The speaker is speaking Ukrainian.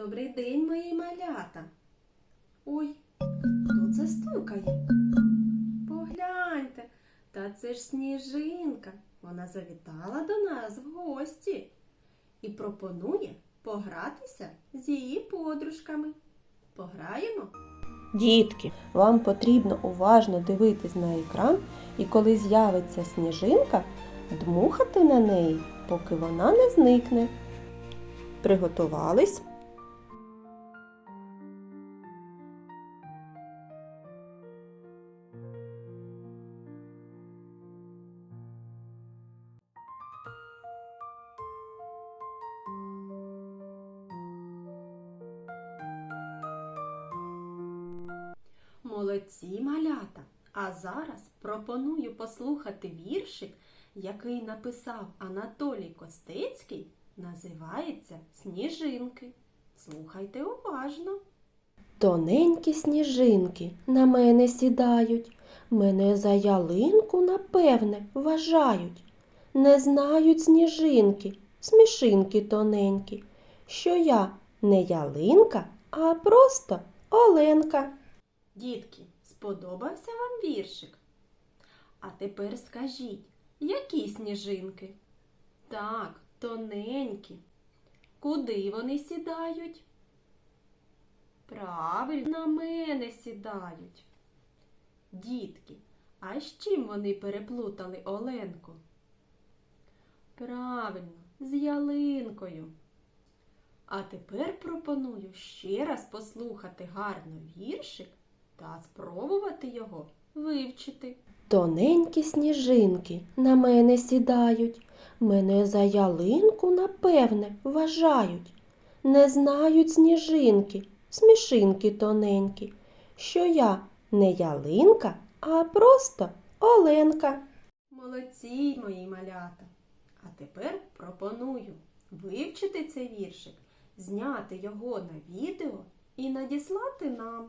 Добрий день, мої малята. Ой, хто це стукає? Погляньте, та це ж сніжинка. Вона завітала до нас в гості і пропонує погратися з її подружками. Пограємо? Дітки, вам потрібно уважно дивитись на екран і коли з'явиться сніжинка, дмухати на неї, поки вона не зникне. Приготувались? Молодці малята! А зараз пропоную послухати віршик, який написав Анатолій Костецький, називається Сніжинки. Слухайте уважно. Тоненькі сніжинки на мене сідають, мене за ялинку, напевне, вважають. Не знають сніжинки, смішинки тоненькі, що я не ялинка, а просто Оленка. Дітки, сподобався вам віршик? А тепер скажіть, які сніжинки? Так, тоненькі. Куди вони сідають? Правильно, на мене сідають. Дітки, а з чим вони переплутали Оленку? Правильно, з ялинкою. А тепер пропоную ще раз послухати гарно віршик та спробувати його вивчити. Тоненькі сніжинки на мене сідають, мене за ялинку, напевне, вважають. Не знають сніжинки, смішинки тоненькі, що я не ялинка, а просто Оленка. Молодці, мої малята. А тепер пропоную вивчити цей віршик, зняти його на відео і надіслати нам.